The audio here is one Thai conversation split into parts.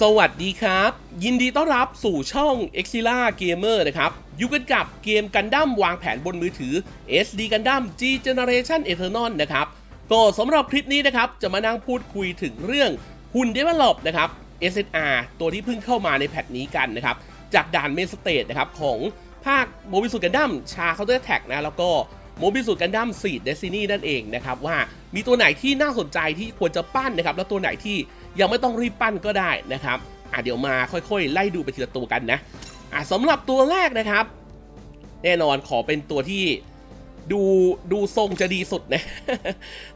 สวัสดีครับ ยินดีต้อนรับสู่ช่อง e x i l a Gamer นะครับ อยู่กันกับเกมกันดั้มวางแผนบนมือถือ SD กันดั้ม G Generation Eternal นะครับก็สำหรับคลิปนี้นะครับ จะมานั่งพูดคุยถึงเรื่องหุ่น Develop นะครับ SSR ตัวที่เพิ่งเข้ามาในแพทนี้กันนะครับ จากด่านเมนสเตทนะครับ ของภาคโมบิสุกันดั้มชาเคาน์เตอร์แท็กนะแล้วก็ โมบิสุดกันดั้มซีดเดซินี่นั่นเองนะครับว่ามีตัวไหนที่น่าสนใจที่ควรจะปั้นนะครับแล้วตัวไหนที่ยังไม่ต้องรีบปั้นก็ได้นะครับอะเดี๋ยวมาค่อยๆ ไล่ดูไปทีละตัวกันนะอะสำหรับตัวแรกนะครับ แน่นอนขอเป็นตัวที่ดูดูทรงจะดีสุดนะ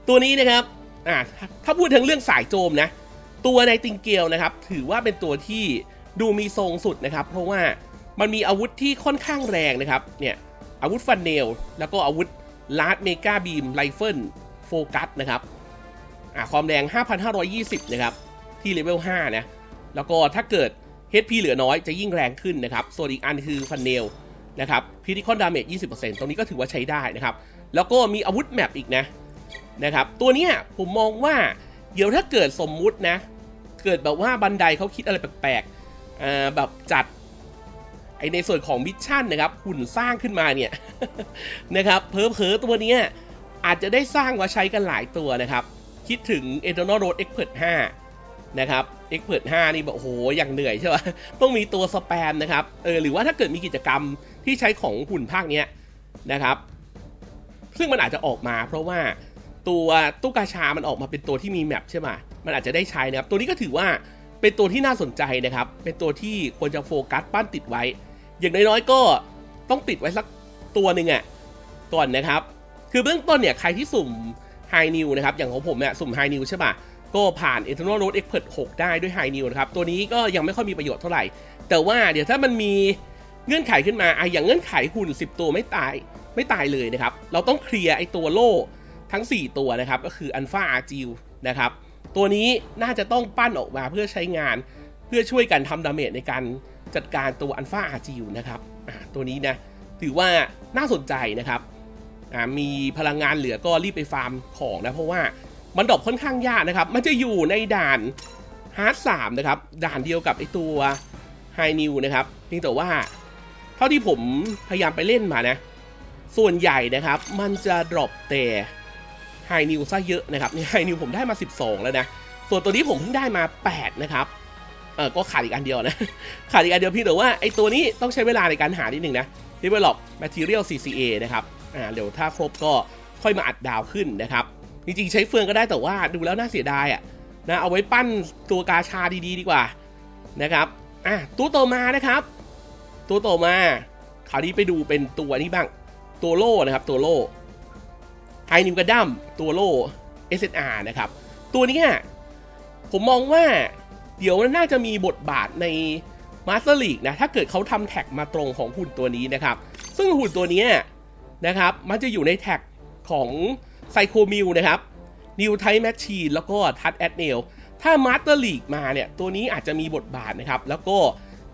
ตัวนี้นะครับอะถ้าถ้าพูดถึงเรื่องสายโจมนะ ตัวในติงเกลนะครับ ถือว่าเป็นตัวที่ดูมีทรงสุดนะครับ เพราะว่ามันมีอาวุธที่ค่อนข้างแรงนะครับเนี่ย อาวุธฟันเนล แล้วก็อาวุธลาร์ดเมกาบีมไรเฟิลโฟกัสนะครับอะความแรง 5,520 นะครับ ที่เลเวล 5 นะ แล้วก็ถ้าเกิด HP เหลือน้อยจะยิ่งแรงขึ้นนะครับ ส่วนอีกอันคือฟันเนลนะครับคริติคอนดาเมจ20%ตรงนี้ก็ถือว่าใช้ได้นะครับ แล้วก็มีอาวุธแมปอีกนะนะครับ ตัวนี้ผมมองว่าเดี๋ยวถ้าเกิดสมมุตินะ เกิดแบบว่าบันไดเขาคิดอะไรแปลกๆแบบจัด ไอในส่วนของมิชชั่นนะครับหุ่นสร้างขึ้นมาเนี่ยนะครับเพอเพอตัวเนี้ยอาจจะได้สร้างมาใช้กันหลายตัวนะครับ คิดถึง Eternal Road Expert 5 นะครับ Expert 5 นี่แบบโอ้โหอย่างเหนื่อยใช่ไหมต้องมีตัวสแปมนะครับเออหรือว่าถ้าเกิดมีกิจกรรมที่ใช้ของหุ่นภาคเนี้ยนะครับ ซึ่งมันอาจจะออกมา เพราะว่าตัวตู้กาชามันออกมาเป็นตัวที่มีแมปใช่ไหมมันอาจจะได้ใช้นะครับ ตัวนี้ก็ถือว่าเป็นตัวที่น่าสนใจนะครับ เป็นตัวที่ควรจะโฟกัสปั้นติดไว้ อย่างน้อยๆก็ต้องติดไว้สักตัวหนึ่งอะก่อนนะครับ คือเบื้องต้นเนี่ยใครที่สุ่ม High New นะครับ อย่างของผมเนี่ยสุ่ม High New ใช่ป่ะ ก็ผ่าน Eternal Road Expert 6 ได้ด้วย High New นะครับ ตัวนี้ก็ยังไม่ค่อยมีประโยชน์เท่าไหร่ แต่ว่าเดี๋ยวถ้ามันมีเงื่อนไขขึ้นมาอะอย่างเงื่อนไขหุ่น 10 ตัวไม่ตายไม่ตายเลยนะครับ เราต้องเคลียร์ไอตัวโล่ทั้ง 4 ตัวนะครับ ก็คือ Alpha a r g i l นะครับ ตัวนี้น่าจะต้องปั้นออกมาเพื่อใช้งาน เพื่อช่วยกันทำดาเมจในการ จัดการตัว Alpha a r g i l นะครับตัวนี้นะถือว่าน่าสนใจนะครับมีพลังงานเหลือก็รีบไปฟาร์มของนะเพราะว่ามันดรอปค่อนข้างยากนะครับ มันจะอยู่ในด่านฮาร์ดสามนะครับ ด่านเดียวกับไอตัวไฮนิวนะครับเพียงแต่ว่า เท่าที่ผมพยายามไปเล่นมานะ ส่วนใหญ่นะครับ มันจะดรอปแต่ไฮนิวซะเยอะนะครับในไฮนิวผมได้มา 12 แล้วนะ ส่วนตัวนี้ผมเพิ่งได้มา 8 นะครับ เออก็ขาดอีกอันเดียวนะ ขาดอีกอันเดียวพี่แต่ว่าไอตัวนี้ต้องใช้เวลาในการหานิดหนึ่งนะ Develop Material CCA นะครับ อ่าเดี๋ยวถ้าครบก็ค่อยมาอัดดาวขึ้นนะครับ จริงๆ ใช้เฟืองก็ได้แต่ว่าดูแล้วน่าเสียดายอะ่ะนะเอาไว้ปั้นตัวกาชาดีๆ ดีกว่านะครับ อะตัวต่อมานะครับ ตัวต่อมาคราวนี้ไปดูเป็นตัวนี้บ้างตัวโล่นะครับตัวโล่ไฮนิมกระดัมตัวโล่ SNR นะครับ ตัวนี้อะผมมองว่า เดี๋ยวน่าจะมีบทบาทในมาสเตอร์ลีกนะ ถ้าเกิดเขาทำแท็กมาตรงของหุ่นตัวนี้นะครับ ซึ่งหุ่นตัวนี้นะครับ มันจะอยู่ในแท็กของไซโคมิวนะครับนิวไทแมชชีนแล้วก็ทัดแอดเนลถ้ามาสเตอร์ลีกมาเนี่ย ตัวนี้อาจจะมีบทบาทนะครับ แล้วก็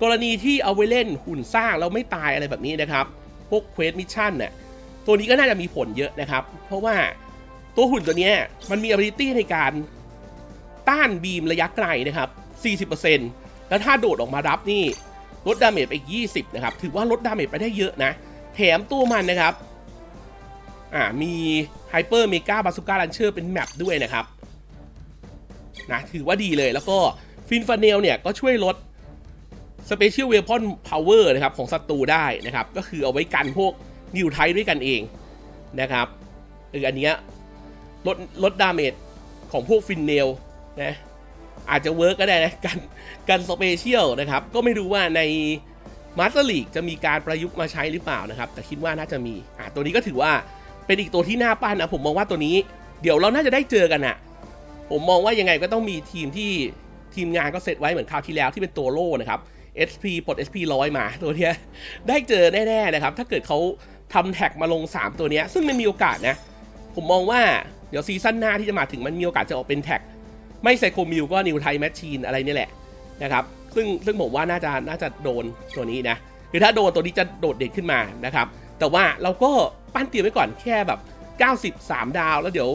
กรณีที่เอาไว้เล่นหุ่นสร้างแล้วไม่ตายอะไรแบบนี้นะครับ พวกเควสมิชชั่นเนี่ยตัวนี้ก็น่าจะมีผลเยอะนะครับ เพราะว่าตัวหุ่นตัวนี้มันมี ability ในการต้านบีมระยะไกลนะครับ 40%แล้วถ้าโดดออกมารับนี่ลดดาเมจไปอีก 20 นะครับ ถือว่าลดดาเมจไปได้เยอะนะ แถมตัวมันนะครับ อ่า มีไฮเปอร์เมกาบาซูการันเชอร์เป็นแมปด้วยนะครับ นะ ถือว่าดีเลย แล้วก็ฟินฟ a เนลเนี่ย ก็ช่วยลด Special Weapon Power นะครับ ของศัตรูได้นะครับ ก็คือเอาไว้กันพวกนิวไทด้วยกันเองนะครับเอออันเนี้ยลดลดดาเมจของพวกฟินเนลนะ อาจจะเวิร์กก็ได้นะกันกันสเปเชียลนะครับ ก็ไม่รู้ว่าในมาสเตอร์ลีกจะมีการประยุกต์มาใช้หรือเปล่านะครับ แต่คิดว่าน่าจะมีอะตัวนี้ก็ถือว่าเป็นอีกตัวที่น่าปั้นนะผมมองว่าตัวนี้ เดี๋ยวเราน่าจะได้เจอกันอะผมมองว่ายังไงก็ต้องมีทีมที่ทีมงานก็เซตไว้เหมือนคราวที่แล้วที่เป็นตัวโล่นะครับ SP ปลด SP ร้อยมาตัวเนี้ยได้เจอแน่ๆนะครับ ถ้าเกิดเขาทำแท็กมาลง 3 ตัวเนี้ยซึ่งมันมีโอกาสนะ ผมมองว่าเดี๋ยวซีซั่นหน้าที่จะมาถึงมันมีโอกาสจะออกเป็นแท็ก ไม่ไซโคมิวก็นิวไทแมชชีนอะไรนี่แหละนะครับซึ่งซึ่งผมว่าน่าจะน่าจะโดนตัวนี้นะคือถ้าโดนตัวนี้จะโดดเด่นขึ้นมานะครับ แต่ว่าเราก็ปั้นเตรียมไว้ก่อนแค่แบบ 93 ดาวแล้วเดี๋ยว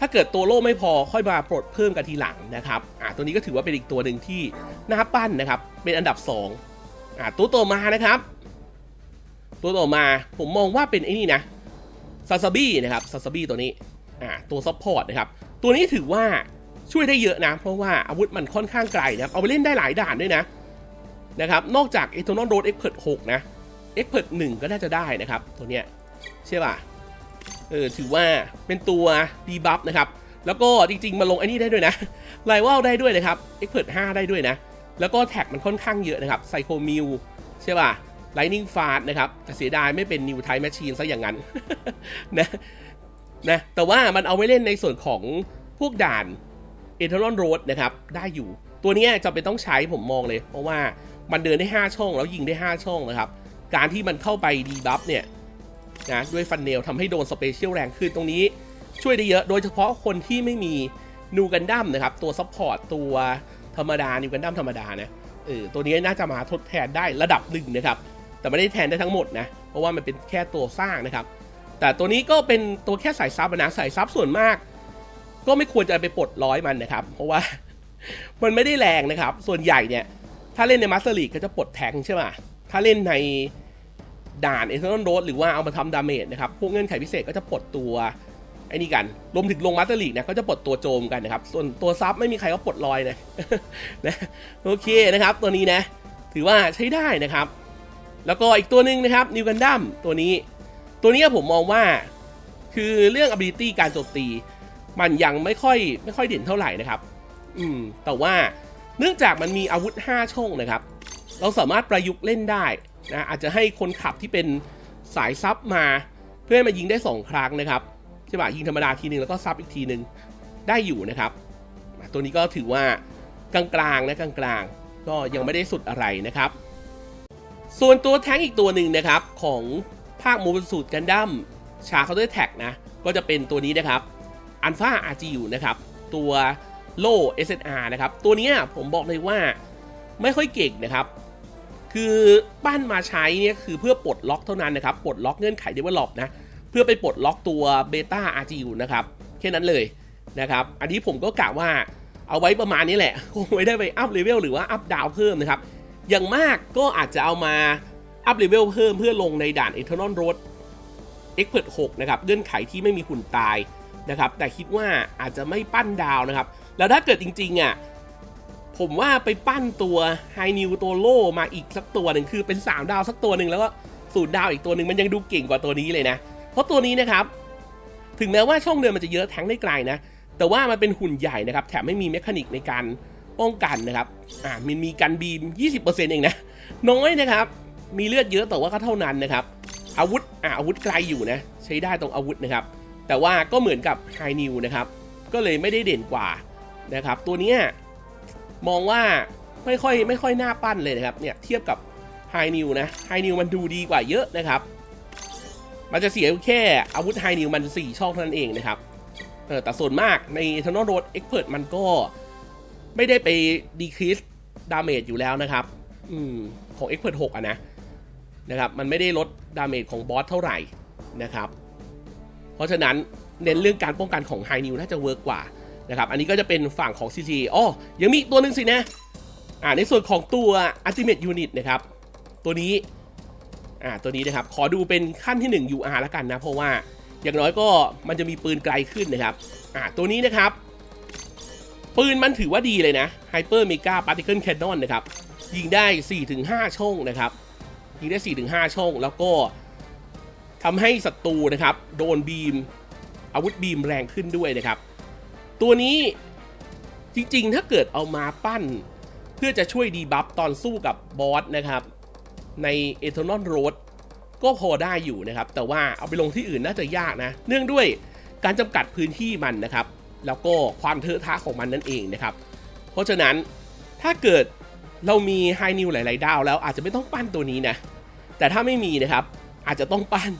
ถ้าเกิดตัวโล่ไม่พอค่อยมาปลดเพิ่มกันทีหลังนะครับอ่าตัวนี้ก็ถือว่าเป็นอีกตัวหนึ่งที่น้าปั้นนะครับ เป็นอันดับ2อ่าตัวต่อมานะครับ ตัวต่อมาผมมองว่าเป็นไอ้นี่นะซาซาบี้นะครับซาซาบี้ตัวนี้อ่าตัวซัพพอร์ตนะครับ ตัวนี้ถือว่า ช่วยได้เยอะนะ เพราะว่าอาวุธมันค่อนข้างไกลนะครับ เอาไปเล่นได้หลายด่านด้วยนะนะครับ นอกจากเอทอนอลโรดเอ็กเพิร์ด6นะเอ็กเพิร์ด1ก็น่าจะได้นะครับ ตัวเนี้ยใช่ป่ะเออถือว่าเป็นตัวดีบัฟนะครับแล้วก็จริงๆ มาลงไอ้นี่ได้ด้วยนะไลว l ได้ด้วยนะครับเอ็กเพิร์ด5ได้ด้วยนะ แล้วก็แท็กมันค่อนข้างเยอะนะครับไซโคมิวใช่ป่ะไลนิ่งฟาสนะครับแต่เสียดายไม่เป็นนิวไทม์แมชชีนซะอย่างนั้นนะนะแต่ว่ามันเอาไว้เล่นในส่วนของพวกด่าน เอเทอรอนโรดนะครับได้อยู่ ตัวนี้จะเป็นต้องใช้ผมมองเลย เพราะว่ามันเดินได้ 5 ช่องแล้วยิงได้ 5 ช่องนะครับ การที่มันเข้าไปดีบัฟเนี่ยนะด้วยฟันเนลทำให้โดนสเปเชียลแรงขึ้นตรงนี้ช่วยได้เยอะ โดยเฉพาะคนที่ไม่มีนูกันดั้มนะครับ ตัวซัพพอร์ตตัวธรรมดานิวกันดั้มธรรมดานะเออตัวนี้น่าจะมาทดแทนได้ระดับหนึ่งนะครับ แต่ไม่ได้แทนได้ทั้งหมดนะ เพราะว่ามันเป็นแค่ตัวสร้างนะครับ แต่ตัวนี้ก็เป็นตัวแค่สายซับอะนะสายซับส่วนมาก ก็ไม่ควรจะไปปลดร้อยมันนะครับ เพราะว่ามันไม่ได้แรงนะครับ ส่วนใหญ่เนี่ย ถ้าเล่นในมาสเตอร์ลีกก็จะปลดแทงใช่ไหมถ้าเล่นในด่านเอเทอร์นโรดหรือว่าเอามาทำดาเมจนะครับ พวกเงื่อนไขพิเศษก็จะปลดตัวไอ้นี่กัน รวมถึงลงมาสเตอร์ลีกนะก็จะปลดตัวโจมกันนะครับ ส่วนตัวซับไม่มีใครก็ปลดลอยนะนะ โอเคนะครับ ตัวนี้นะ ถือว่าใช้ได้นะครับ แล้วก็อีกตัวหนึ่งนะครับนิวกันดัมตัวนี้ ตัวนี้ผมมองว่าคือเรื่อง ability การโจมตี มันยังไม่ค่อยไม่ค่อยเด่นเท่าไหร่นะครับ อืม แต่ว่าเนื่องจากมันมีอาวุธ 5 ช่องนะครับ เราสามารถประยุกต์เล่นได้นะอาจจะให้คนขับที่เป็นสายซับมา เพื่อให้มายิงได้ 2 ครั้งนะครับใช่ป่ะยิงธรรมดาทีหนึ่งแล้วก็ซับอีกทีหนึ่งได้อยู่นะครับ ตัวนี้ก็ถือว่ากลางๆนะกลางๆ ก็ยังไม่ได้สุดอะไรนะครับ ส่วนตัวแท้งอีกตัวหนึ่งนะครับของภาคโมบิลสูตรกันดั้มชาเคาน์เตอร์แท็กนะก็จะเป็นตัวนี้นะครับ อันฟาอาร์จิวนะครับตัวโล่ SNR นะครับตัวเนี้ยผมบอกเลยว่าไม่ค่อยเก่งนะครับคือปั้นมาใช้เนี่ยคือเพื่อปลดล็อกเท่านั้นนะครับปลดล็อกเงื่อนไขเดเวลลอปนะเพื่อไปปลดล็อกตัวเบต้า RGU นะครับแค่นั้นเลยนะครับอันนี้ผมก็กะว่าเอาไว้ประมาณนี้แหละคงไม่ได้ไปอัพเลเวลหรือว่าอัพดาวเพิ่มนะครับอย่างมากก็อาจจะเอามาอัพเลเวลเพิ่มเพื่อลงในด่าน Eternal Road Expert 6นะครับเงื่อนไขที่ไม่มีหุ่นตายนะครับ แต่คิดว่าอาจจะไม่ปั้นดาวนะครับ แล้วถ้าเกิดจริงๆอะผมว่าไปปั้นตัวไฮนิวตัวโลมาอีกสักตัวหนึ่งคือเป็น 3 ดาวสักตัวหนึ่งแล้วก็ศูนย์ดาวอีกตัวหนึ่งมันยังดูเก่งกว่าตัวนี้เลยนะ เพราะตัวนี้นะครับ ถึงแม้ว่าช่องเดินมันจะเยอะแทงได้ไกลนะ แต่ว่ามันเป็นหุ่นใหญ่นะครับ แถมไม่มีเมคานิกในการป้องกันนะครับอ่ามันมีกันบีม 20%เองนะน้อยนะครับ มีเลือดเยอะแต่ว่าก็เท่านั้นนะครับ อาวุธอ่าอาวุธไกลอยู่นะ ใช้ได้ตรงอาวุธนะครับ แต่ว่าก็เหมือนกับไฮนิวนะครับ ก็เลยไม่ได้เด่นกว่านะครับ ตัวนี้มองว่าไม่ค่อยไม่ค่อยน่าปั้นเลยนะครับ เนี่ยเทียบกับไฮนิวนะไฮนิวมันดูดีกว่าเยอะนะครับ มันจะเสียแค่อาวุธไฮนิวมัน 4 ช่องเท่านั้นเองนะครับเออแต่ส่วนมากใน Eternal Road Expert มันก็ไม่ได้ไปดีค e สดาเมจอยู่แล้วนะครับ อืมของ Expert 6อะนะ นะครับ มันไม่ได้ลดดาเมจของบอสเท่าไหร่นะครับ เพราะฉะนั้นเน้นเรื่องการป้องกันของไฮนิวน่าจะเวิร์กกว่านะครับ อันนี้ก็จะเป็นฝั่งของ CG อ๋อ ยังมีตัวหนึ่งสินะ อ่า ในส่วนของตัว Ultimate Unit นะครับ ตัวนี้ อ่า ตัวนี้นะครับ ขอดูเป็นขั้นที่ 1 UR แล้วกันนะ เพราะว่าอย่างน้อยก็มันจะมีปืนไกลขึ้นนะครับ อ่า ตัวนี้นะครับ ปืนมันถือว่าดีเลยนะ Hyper Mega Particle Cannon นะครับ ยิงได้ 4-5 ช่องนะครับ ยิงได้4-5ช่อง แล้วก็ทำให้ศัตรูนะครับ โดนบีม อาวุธบีมแรงขึ้นด้วยนะครับ ตัวนี้จริงๆ ถ้าเกิดเอามาปั้น เพื่อจะช่วยดีบัฟตอนสู้กับบอสนะครับ ใน Eternal Road ก็พอได้อยู่นะครับ แต่ว่าเอาไปลงที่อื่นน่าจะยากนะ เนื่องด้วยการจำกัดพื้นที่มันนะครับ แล้วก็ความเทอะทะของมันนั่นเองนะครับ เพราะฉะนั้นถ้าเกิด เรามีไฮนิวหลาย ๆ ดาวแล้วอาจจะไม่ต้องปั้นตัวนี้นะ แต่ถ้าไม่มีนะครับ อาจจะต้องปั้น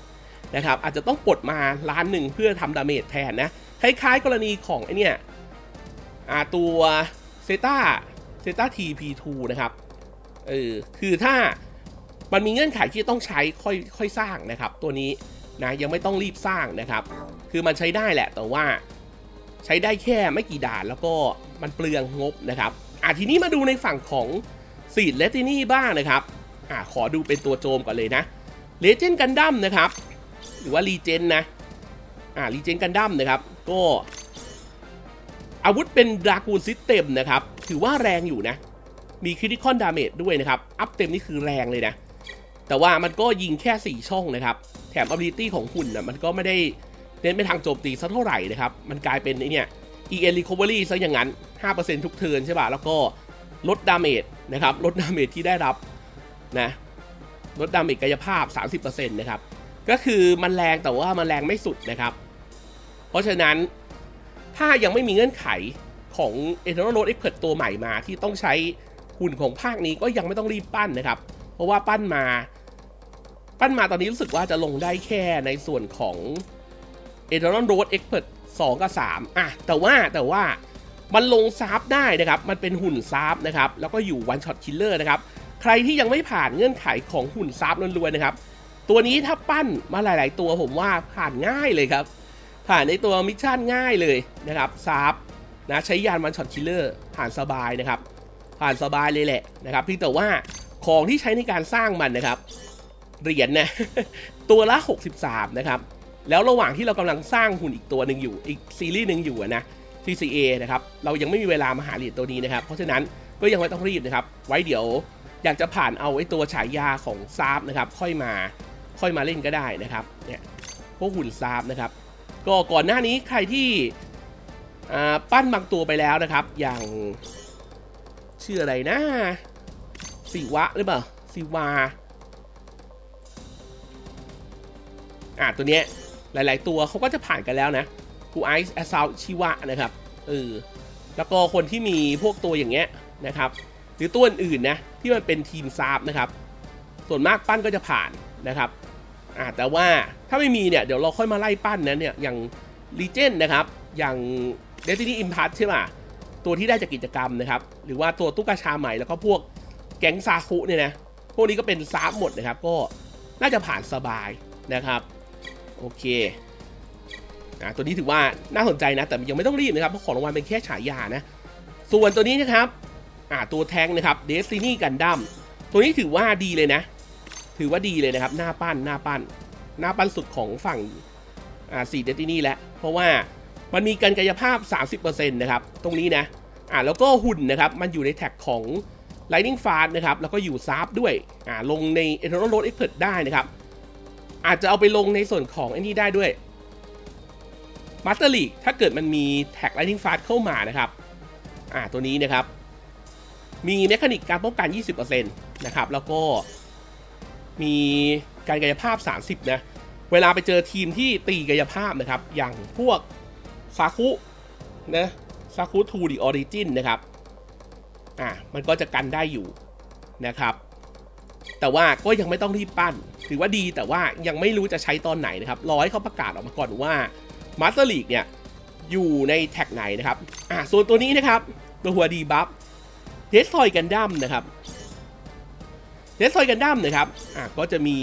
นะครับ อาจจะต้องปลดมาล้านหนึ่งเพื่อทำดาเมจแทนนะ คล้าย ๆ กรณีของไอเนี่ยตัวเซตาเซตาทีพีทูนะครับ เออ คือถ้ามันมีเงื่อนไขที่ต้องใช้ค่อยค่อยสร้างนะครับ ตัวนี้นะยังไม่ต้องรีบสร้างนะครับ คือมันใช้ได้แหละแต่ว่าใช้ได้แค่ไม่กี่ด่านแล้วก็มันเปลืองงบนะครับ อะทีนี้มาดูในฝั่งของสีดเลตินี่บ้างนะครับอะขอดูเป็นตัวโจมก่อนเลยนะเลเจนด์กันดั้มนะครับ หรือว่ารีเจนนะอ่ารีเจนกันดั้มนะครับ ก็อาวุธเป็นดรากูลซิสเต็มนะครับ ถือว่าแรงอยู่นะ มีคริติคอนดาเมจด้วยนะครับ อัพเต็มนี่คือแรงเลยนะ แต่ว่ามันก็ยิงแค่ 4 ช่องนะครับ แถม ability ของหุ่นนะมันก็ไม่ได้เน้นไปทางโจมตีสักเท่าไหร่นะครับ มันกลายเป็นไอเนี่ย EN recovery ซะอย่างนั้น 5%ทุกเทิร์นใช่ป่ะ แล้วก็ลดดาเมจนะครับ ลดดาเมจที่ได้รับนะ ลดดาเมจกายภาพ 30%นะครับ ก็คือมันแรงแต่ว่ามันแรงไม่สุดนะครับ เพราะฉะนั้นถ้ายังไม่มีเงื่อนไขของ Eternal Road Expert ตัวใหม่มาที่ต้องใช้หุ่นของภาคนี้ก็ยังไม่ต้องรีบปั้นนะครับ เพราะว่าปั้นมา ปั้นมาตอนนี้รู้สึกว่าจะลงได้แค่ในส่วนของ Eternal Road Expert 2 กับ 3 อะ แต่ว่าแต่ว่ามันลงซาร์ฟได้นะครับ มันเป็นหุ่นซาร์ฟนะครับ แล้วก็อยู่ One Shot Killer นะครับ ใครที่ยังไม่ผ่านเงื่อนไขของหุ่นซาร์ฟล้วนๆนะครับ ตัวนี้ถ้าปั้นมาหลาย ๆ ตัวผมว่าผ่านง่ายเลยครับ ผ่านในตัวมิชชั่นง่ายเลยนะครับซาร์ฟนะใช้ยานวันช็อตคิลเลอร์ผ่านสบายนะครับ ผ่านสบายเลยแหละนะครับเพียงแต่ว่าของที่ใช้ในการสร้างมันนะครับเหรียญนะตัวละ 63 นะครับ แล้วระหว่างที่เรากำลังสร้างหุ่นอีกตัวหนึ่งอยู่ อีกซีรีส์หนึ่งอยู่นะ TCA นะครับ เรายังไม่มีเวลามาหาเหรียญตัวนี้นะครับ เพราะฉะนั้นก็ยังไม่ต้องรีบนะครับ ไว้เดี๋ยวอยากจะผ่านเอาไอ้ตัวฉายาของซาร์ฟนะครับ ค่อยมาค่อยมาเล่นก็ได้นะครับ เนี่ยพวกหุ่นซาร์ฟนะครับ ก็ก่อนหน้านี้ใครที่อ่าปั้นบางตัวไปแล้วนะครับ อย่างชื่ออะไรนะสิวะหรือเปล่าสิวาอ่าตัวเนี้ย หลาย ๆ ตัวเขาก็จะผ่านกันแล้วนะกูไอซ์แอสซาวชิวะนะครับเออแล้วก็คนที่มีพวกตัวอย่างเงี้ยนะครับ หรือตัวอื่นๆนะที่มันเป็นทีมซาบนะครับ ส่วนมากปั้นก็จะผ่านนะครับอ่าแต่ว่าถ้าไม่มีเนี่ยเดี๋ยวเราค่อยมาไล่ปั้นนะเนี่ยอย่างลีเจนนะครับ อย่าง Destiny Impact ใช่ป่ะตัวที่ได้จากกิจกรรมนะครับ หรือว่าตัวตุ๊กชาใหม่แล้วก็พวกแก๊งซาคุเนี่ยนะพวกนี้ก็เป็นซาบหมดนะครับ ก็น่าจะผ่านสบายนะครับ โอเคอะตัวนี้ถือว่าน่าสนใจนะ แต่ยังไม่ต้องรีบนะครับเพราะของรางวัลเป็นแค่ฉายานะ ส่วนตัวนี้นะครับอ่าตัวแทงนะครับ Destiny Gundam ตัวนี้ถือว่าดีเลยนะ ถือว่าดีเลยนะครับ หน้าปั้นหน้าปั้น หน้าปั้นสุดของฝั่งอ่าสี่เดตินี่แหละเพราะว่ามันมีการกายภาพ 30%นะครับ ตรงนี้นะอ่าแล้วก็หุ่นนะครับ มันอยู่ในแท็กของ Lightning Fast นะครับ แล้วก็อยู่ซาร์ฟด้วยอ่าลงใน Eternal Road Expert ได้นะครับ อาจจะเอาไปลงในส่วนของไอ้นี่ได้ด้วย Master League ถ้าเกิดมันมีแท็ก Lightning Fast เข้ามานะครับ อ่าตัวนี้นะครับ มีเมคานิกการป้องกัน 20%นะครับ แล้วก็มีการกายภาพ 30 นะ เวลาไปเจอทีมที่ตีกายภาพนะครับ อย่างพวกซาคุนะซาคุทูดิออริจินนะครับ อ่ามันก็จะกันได้อยู่นะครับ แต่ว่าก็ยังไม่ต้องรีบปั้น ถือว่าดีแต่ว่ายังไม่รู้จะใช้ตอนไหนนะครับ รอให้เขาประกาศออกมาก่อนว่ามาสเตอร์ลีกเนี่ยอยู่ในแท็กไหนนะครับอ่าส่วนตัวนี้นะครับ ตัวหัวดีบัฟเดสทอยกันดั้มนะครับเดสทอยกันดั้มนะครับอะก็จะมี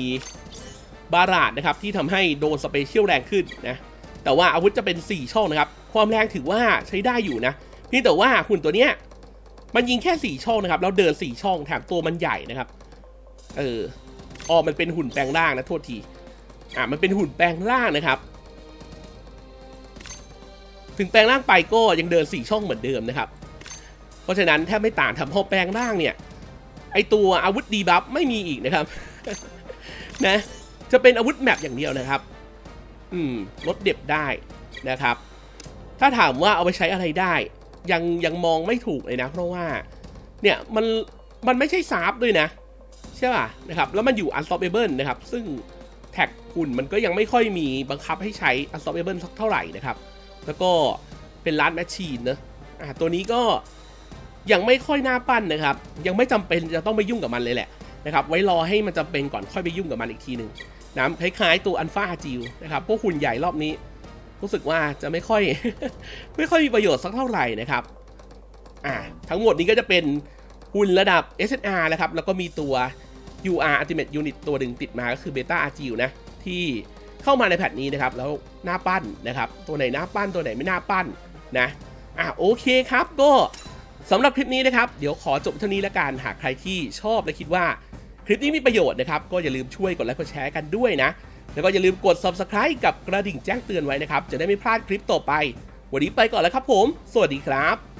บาราดนะครับที่ทำให้โดนสเปเชียลแรงขึ้นนะแต่ว่าอาวุธจะเป็น 4 ช่องนะครับ ความแรงถือว่าใช้ได้อยู่นะเพียงแต่ว่าหุ่นตัวเนี้ยมันยิงแค่ 4 ช่องนะครับแล้วเดิน 4 ช่องแถมตัวมันใหญ่นะครับ เอออ๋อมันเป็นหุ่นแปลงร่างนะโทษที อะมันเป็นหุ่นแปลงร่างนะครับ ถึงแปลงร่างไปก็ยังเดิน4ช่องเหมือนเดิมนะครับ เพราะฉะนั้นแทบไม่ต่างทำพอแปลงร่างเนี่ย ไอตัวอาวุธดีบัฟไม่มีอีกนะครับ นะ จะเป็นอาวุธแมปอย่างเดียวนะครับ อืมลดเด็บได้นะครับ ถ้าถามว่าเอาไปใช้อะไรได้ ยังยังมองไม่ถูกเลยนะ เพราะว่า เนี่ยมันมันไม่ใช่ซาร์ฟด้วยนะ ช่ป่ะนะครับแล้วมันอยู่ unstoppable นะครับ ซึ่งแท็กหุ่นมันก็ยังไม่ค่อยมีบังคับให้ใช้ unstoppable สักเท่าไหร่นะครับ แล้วก็เป็นร้านแมชชีนนะอ่าตัวนี้ก็ยังไม่ค่อยน่าปั้นนะครับ ยังไม่จำเป็นจะต้องไปยุ่งกับมันเลยแหละนะครับไว้รอให้มันจำเป็นก่อนค่อยไปยุ่งกับมันอีกทีหนึ่งนะคล้ายๆตัวอันฟาจิวนะครับพวกหุ่นใหญ่รอบนี้ รู้สึกว่าจะไม่ค่อย ไม่ค่อยมีประโยชน์สักเท่าไหร่นะครับอ่าทั้งหมดนี้ก็จะเป็นหุ่นระดับ SNR นะครับ แล้วก็มีตัว UR Ultimate Unit ตัวหนึ่งติดมาก็คือ Beta a r g i l นะ ที่เข้ามาในแพทนี้นะครับ แล้วหน้าปั้นนะครับ ตัวไหนหน้าปั้นตัวไหนไม่หน่าปั้นนะอะโอเคครับก็สำหรับคลิปนี้นะครับ เดี๋ยวขอจบเท่านี้ละกันหากใครที่ชอบและคิดว่าคลิปนี้มีประโยชน์นะครับ ก็อย่าลืมช่วยกดไลค์กดแชร์กันด้วยนะ แล้วก็อย่าลืมกด subscribe กับกระดิ่งแจ้งเตือนไว้นะครับ จะได้ไม่พลาดคลิปต่อไป วันนี้ไปก่อนแล้วครับผม สวัสดีครับ